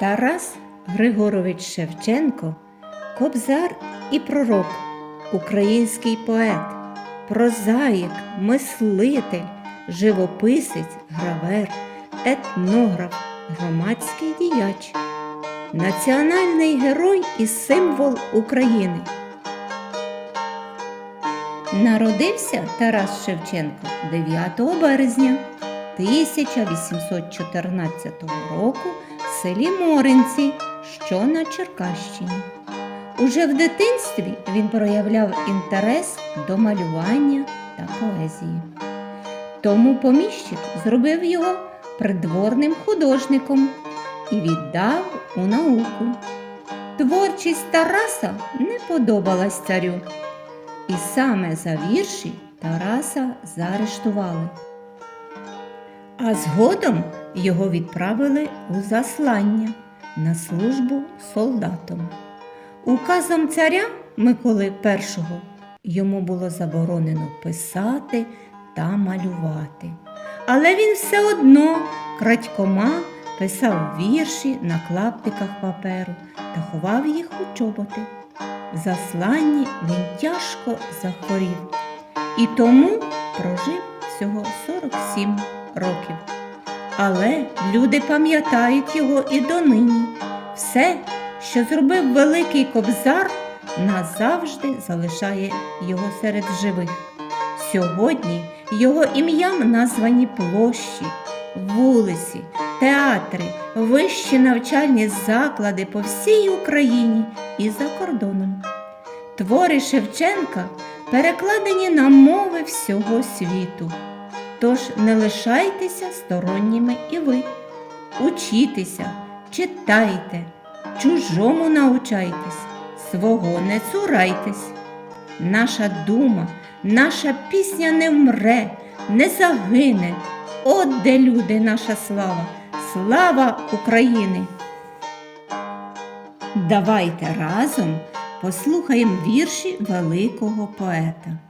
Тарас Григорович Шевченко кобзар і пророк, український поет, прозаїк, мислитель, живописець, гравер, етнограф, громадський діяч, національний герой і символ України. Народився Тарас Шевченко 9 березня 1814 року селі Моринці, що на Черкащині. Уже в дитинстві він проявляв інтерес до малювання та поезії. Тому поміщик зробив його придворним художником і віддав у науку. Творчість Тараса не подобалась царю. І саме за вірші Тараса заарештували. А згодом його відправили у заслання на службу солдатом. Указом царя Миколи І йому було заборонено писати та малювати. Але він все одно крадькома писав вірші на клаптиках паперу та ховав їх у чоботи. В засланні він тяжко захворів і тому прожив всього 47 років. Але люди пам'ятають його і донині. Все, що зробив великий кобзар, назавжди залишає його серед живих. Сьогодні його ім'ям названі площі, вулиці, театри, вищі навчальні заклади по всій Україні і за кордоном. Твори Шевченка перекладені на мови всього світу. Тож не лишайтеся сторонніми і ви. Учітеся, читайте, чужому научайтесь, свого не цурайтесь. Наша дума, наша пісня не вмре, не загине. От де люди наша слава, слава України! Давайте разом послухаємо вірші великого поета.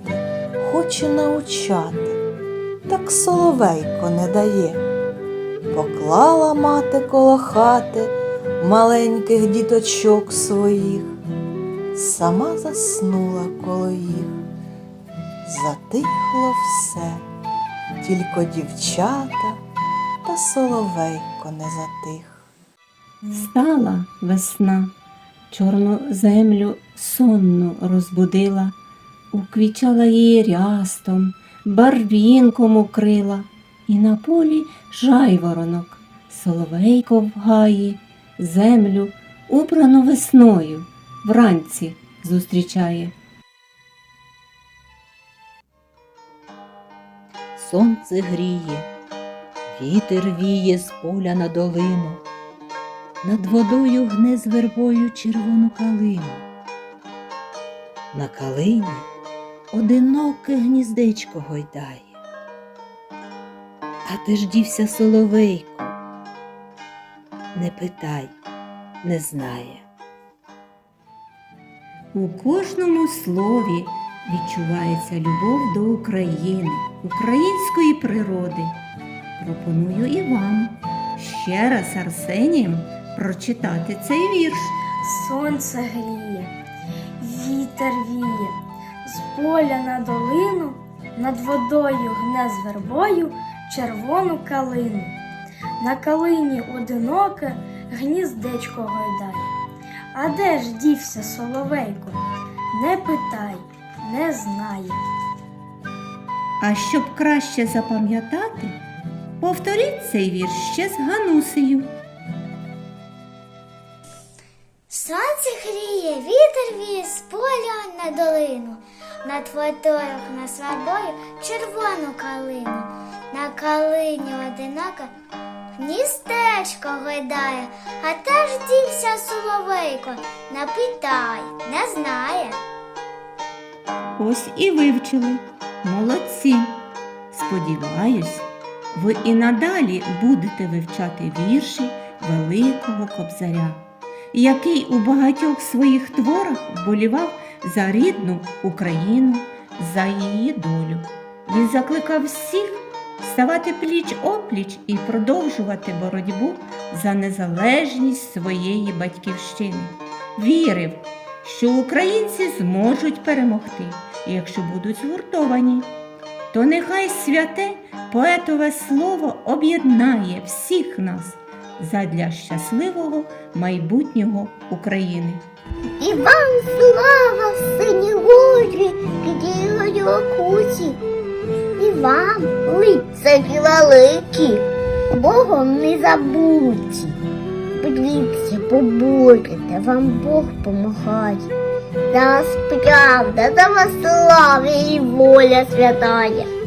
хоче научати, так соловейко не дає. Поклала мати коло хати маленьких діточок своїх, сама заснула коло їх. Затихло все, тільки дівчата та соловейко не затих. Стала весна, чорну землю сонну розбудила, уквічала її рястом, барвінком укрила, і на полі жайворонок, соловейко в гаї, землю, убрану весною, вранці зустрічає. Сонце гріє, вітер віє з поля на долину, над водою гне з вербою червону калину. На калині одиноке гніздечко гойдає. А де ж дівся соловейко? Не питай, не знає. У кожному слові відчувається любов до України, української природи. Пропоную і вам ще раз Арсенієм прочитати цей вірш. Сонце гріє, вітер віє, поля на долину, над водою гне з вербою червону калину. На калині одиноке гніздечко гойдає. А де ж дівся соловейко? Не питай, не знає. А щоб краще запам'ятати, повторіть цей вірш ще з Ганусею. Сонце гріє, вітер віє з поля на долину, над водою на свобою червону калину, на калині одинока Містечко гойдає, а теж дівся соловейко. Не питай, не знає. Ось і вивчили. Молодці. Сподіваюсь, ви і надалі будете вивчати вірші Великого Кобзаря, який у багатьох своїх творах вболівав за рідну Україну, за її долю. Він закликав всіх ставати пліч опліч і продовжувати боротьбу за незалежність своєї батьківщини. Вірив, що українці зможуть перемогти, якщо будуть згуртовані. То нехай святе поетове слово об'єднає всіх нас задля щасливого майбутнього України. І вам слава в синій горі, підігою окуті. І вам, лицарі великі, Богом не забуті. Боріться, поборете, вам Бог помагає. За вас правда, за вас слава і воля святая.